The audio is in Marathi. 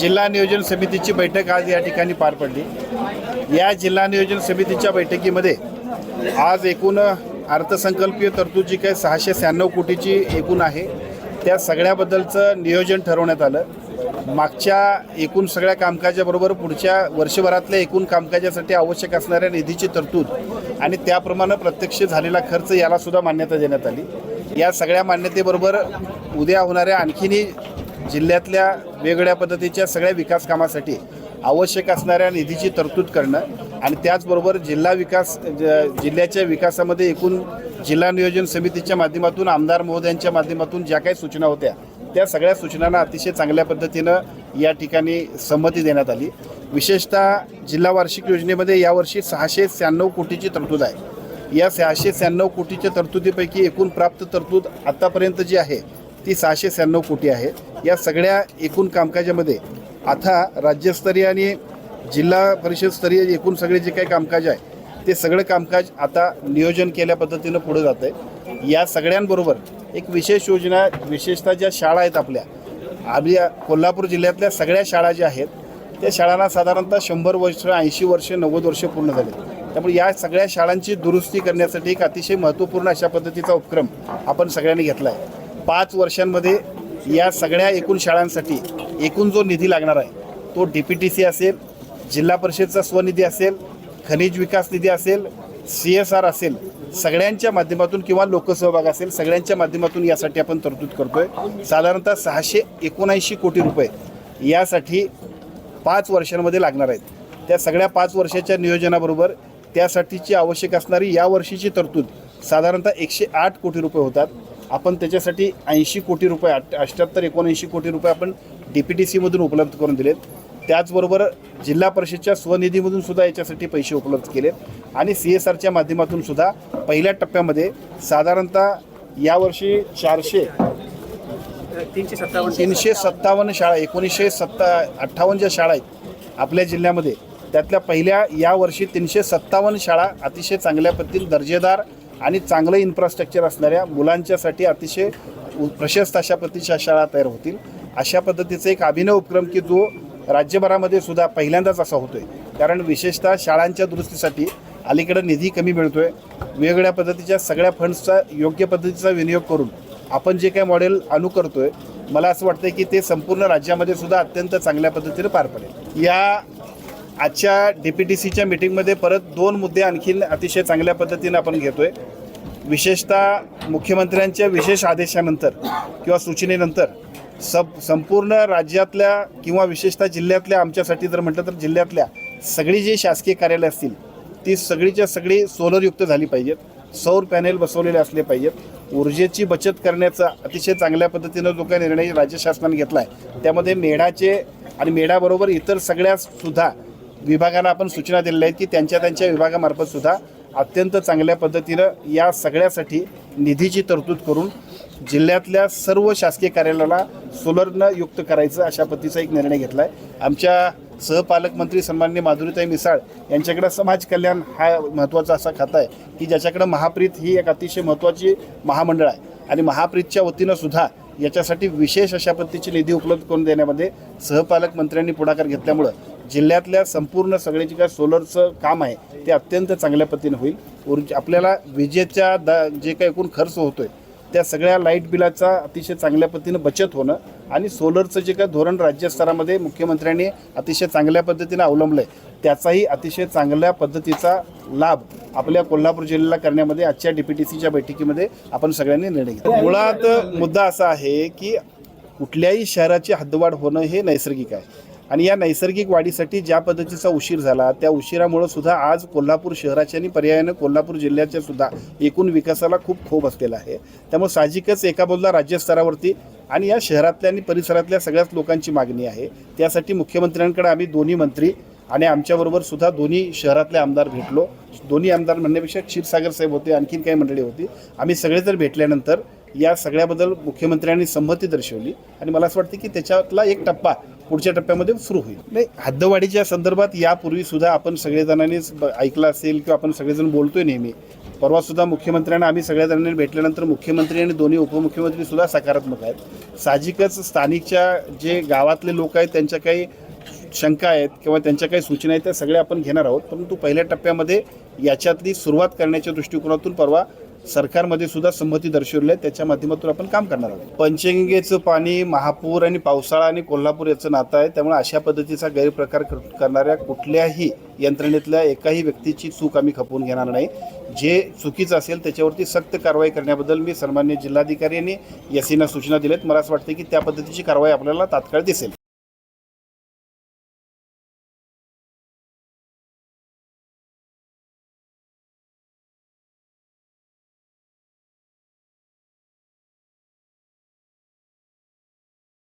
जिल्हा नियोजन समितीची बैठक आज या ठिकाणी पार पडली. या जिल्हा नियोजन समितीच्या बैठकीमध्ये आज एकूण अर्थसंकल्पीय तरतूद जी काही सहाशे शहाण्णव कोटीची एकूण आहे त्या सगळ्याबद्दलचं नियोजन ठरवण्यात आलं. मागच्या एकूण सगळ्या कामकाजाबरोबर पुढच्या वर्षभरातल्या एकूण कामकाजासाठी आवश्यक असणाऱ्या निधीची तरतूद आणि त्याप्रमाणे प्रत्यक्ष झालेला खर्च यालासुद्धा मान्यता देण्यात आली. या सगळ्या मान्यतेबरोबर उद्या होणाऱ्या आणखीनही जिल्ह्यातल्या वेगळ्या पद्धतीच्या सगळ्या विकास कामासाठी आवश्यक असणाऱ्या निधीची तरतूद करणं आणि त्याचबरोबर जिल्हा विकास ज- जिल्ह्याच्या विकासामध्ये एकूण जिल्हा नियोजन समितीच्या माध्यमातून आमदार महोदयांच्या माध्यमातून ज्या काही सूचना होत्या त्या सगळ्या सूचनांना अतिशय चांगल्या पद्धतीनं या ठिकाणी संमती देण्यात आली. विशेषतः जिल्हा वार्षिक योजनेमध्ये यावर्षी सहाशे शहाण्णव कोटीची तरतूद आहे. या सहाशे शहाण्णव कोटीच्या तरतुदीपैकी एकूण प्राप्त तरतूद आत्तापर्यंत जी आहे ती सहाशे शहाण्णव कोटी आहे. या सगळ्या एकूण कामकाजामध्ये आता राज्यस्तरीय आणि जिल्हा परिषद स्तरीय एकूण सगळे जे काही कामकाज आहे ते सगळं कामकाज आता नियोजन केल्या पद्धतीनं पुढे जात आहे या सगळ्यांबरोबर एक विशेष योजना विशेषतः ज्या शाळा आहेत आपल्या आम्ही कोल्हापूर जिल्ह्यातल्या सगळ्या शाळा ज्या आहेत त्या शाळांना साधारणतः शंभर वर्ष ऐंशी वर्ष नव्वद वर्ष पूर्ण झाले त्यामुळे या सगळ्या शाळांची दुरुस्ती करण्यासाठी एक अतिशय महत्त्वपूर्ण अशा पद्धतीचा उपक्रम आपण सगळ्यांनी घेतला आहे पाच वर्षांमध्ये या सगळ्या एकूण शाळांसाठी एकूण जो निधी लागणार आहे तो डी पी टी सी असेल जिल्हा परिषदचा स्वनिधी असेल खनिज विकास निधी असेल सी एस आर असेल सगळ्यांच्या माध्यमातून किंवा लोकसहभाग असेल सगळ्यांच्या माध्यमातून यासाठी आपण तरतूद करतोय. साधारणतः सहाशे एकोणऐंशी कोटी रुपये यासाठी पाच वर्षांमध्ये लागणार आहेत. त्या सगळ्या पाच वर्षाच्या नियोजनाबरोबर त्यासाठीची आवश्यक असणारी या वर्षीची तरतूद साधारणतः एकशे आठ कोटी रुपये होतात. आपण त्याच्यासाठी ऐंशी कोटी रुपये अठ अठ्ठ्याहत्तर एकोणऐंशी कोटी रुपये आपण डी पी टी सीमधून उपलब्ध करून दिलेत. त्याचबरोबर जिल्हा परिषदच्या स्वनिधीमधून सुद्धा याच्यासाठी पैसे उपलब्ध केलेत. आणि सी एस आरच्या माध्यमातून सुद्धा पहिल्या टप्प्यामध्ये साधारणतः यावर्षी चारशे तीनशे सत्तावन्न तीनशे सत्तावन्न शाळा एकोणीसशे सत्ता अठ्ठावन्न ज्या शाळा आहेत आपल्या जिल्ह्यामध्ये त्यातल्या पहिल्या या वर्षी तीनशे सत्तावन्न शाळा अतिशय चांगल्या पद्धतीने दर्जेदार आणि चांगलं इन्फ्रास्ट्रक्चर असणाऱ्या मुलांच्यासाठी अतिशय उ- प्रशस्त अशा पद्धतीच्या शाळा तयार होतील. अशा पद्धतीचा एक अभिनव उपक्रम की जो राज्यभरामध्ये सुद्धा पहिल्यांदाच असा होतोय. कारण विशेषतः शाळांच्या दुरुस्तीसाठी अलीकडं निधी कमी मिळतोय. वेगवेगळ्या पद्धतीच्या सगळ्या फंड्सचा योग्य पद्धतीचा विनियोग करून आपण जे काही मॉडेल अनुकरतोय मला असं वाटतं की ते संपूर्ण राज्यामध्ये सुद्धा अत्यंत चांगल्या पद्धतीने पार पडेल. या आजच्या डी पी टी सीच्या मिटिंगमध्ये परत दोन मुद्दे आणखीन अतिशय चांगल्या पद्धतीने आपण घेतोय. विशेषतः मुख्यमंत्र्यांच्या विशेष आदेशानंतर किंवा सूचनेनंतर सब संपूर्ण राज्यातल्या किंवा विशेषतः जिल्ह्यातल्या आमच्यासाठी जर म्हटलं तर जिल्ह्यातल्या सगळी जी शासकीय कार्यालय असतील ती सगळीच्या सगळी सोलरयुक्त झाली पाहिजेत. सौर पॅनेल बसवलेले असले पाहिजेत. ऊर्जेची बचत करण्याचा अतिशय चांगल्या पद्धतीनं जो काही निर्णय राज्य शासनाने घेतला आहे त्यामध्ये मेढाचे आणि मेढाबरोबर इतर सगळ्यासुद्धा विभागाला आपण सूचना दिलेल्या आहेत की त्यांच्या त्यांच्या विभागामार्फत सुद्धा अत्यंत चांगल्या पद्धतीनं या सगळ्यासाठी निधीची तरतूद करून जिल्ह्यातल्या सर्व शासकीय कार्यालयाला सोलरनं युक्त करायचं अशा पद्धतीचा एक निर्णय घेतला आहे आमच्या सहपालकमंत्री सन्माननीय माधुरीताई मिसाळ यांच्याकडं समाज कल्याण हा महत्त्वाचा असा खाता आहे की ज्याच्याकडं महाप्रीत ही एक अतिशय महत्त्वाची महामंडळ आहे. आणि महाप्रीतच्या वतीनं सुद्धा याच्यासाठी विशेष अशा पद्धतीची निधी उपलब्ध करून देण्यामध्ये सहपालक मंत्र्यांनी पुढाकार घेतल्यामुळं जिल्ह्यातल्या संपूर्ण सगळे जे काय सोलरचं काम आहे ते अत्यंत चांगल्या पद्धतीने होईल. ऊर्जा आपल्याला विजेच्या द जे काही एकूण खर्च होतोय त्या सगळ्या लाइट बिलाचा अतिशय चांगल्या पद्धतीनं बचत होणं आणि सोलरचं जे काय धोरण राज्यस्तरामध्ये मुख्यमंत्र्यांनी अतिशय चांगल्या पद्धतीनं अवलंबलं आहे त्याचाही अतिशय चांगल्या पद्धतीचा लाभ आपल्या कोल्हापूर जिल्ह्याला करण्यामध्ये आजच्या डी पी टी सीच्या बैठकीमध्ये आपण सगळ्यांनी निर्णय घेतला. मुळात मुद्दा असा आहे की कुठल्याही शहराची हद्दवाढ होणं हे नैसर्गिक आहे. आणि या नैसर्गिक वाढीसाठी ज्या पद्धतीचा उशीर झाला त्या उशिरामुळं सुद्धा आज कोल्हापूर शहराच्या आणि पर्यायानं कोल्हापूर जिल्ह्याच्या सुद्धा एकूण विकासाला खूप खोब असलेला आहे. त्यामुळे साहजिकच एका बाजूला राज्यस्तरावरती आणि या शहरातल्या आणि परिसरातल्या सगळ्याच लोकांची मागणी आहे. त्यासाठी मुख्यमंत्र्यांकडे आम्ही दोन्ही मंत्री आणि आमच्याबरोबर सुद्धा दोन्ही शहरातले आमदार भेटलो. दोन्ही आमदार म्हणण्यापेक्षा क्षीरसागर साहेब होते आणखीन काही मंडळी होती. आम्ही सगळे जर भेटल्यानंतर या सगळ्याबद्दल मुख्यमंत्र्यांनी संमती दर्शवली आणि मला असं वाटतं की त्याच्यातला एक टप्पा पुढच्या टप्प्यामध्ये सुरू होईल. नाही हद्दवाढीच्या संदर्भात यापूर्वी सुद्धा आपण सगळेजणांनीच ब- ऐकलं असेल किंवा आपण सगळेजण बोलतोय नेहमी. परवासुद्धा मुख्यमंत्र्यांना आम्ही सगळ्या जणांनी भेटल्यानंतर मुख्यमंत्री आणि दोन्ही उपमुख्यमंत्री सुद्धा सकारात्मक आहेत. साहजिकच स्थानिकच्या जे गावातले लोक आहेत त्यांच्या काही शंका आहेत किंवा त्यांच्या काही सूचना आहेत त्या सगळ्या आपण घेणार आहोत. परंतु पहिल्या टप्प्यामध्ये याच्यातली सुरुवात करण्याच्या दृष्टिकोनातून परवा सरकारमध्ये सुद्धा संमती दर्शवली आहे. त्याच्या माध्यमातून आपण काम करणार आहोत. पंचगंगेचं पाणी महापूर आणि पावसाळा आणि कोल्हापूर याचं नातं आहे. त्यामुळे अशा पद्धतीचा गैरप्रकार कर- करणाऱ्या कुठल्याही यंत्रणेतल्या एकाही व्यक्तीची चूक आम्ही खपवून घेणार नाही. जे चुकीचं असेल त्याच्यावरती सक्त कारवाई करण्याबद्दल मी सन्मान्य जिल्हाधिकारी यांनी एसीना सूचना दिल्यात. मला असं वाटतं की त्या पद्धतीची कारवाई आपल्याला तात्काळ दिसेल.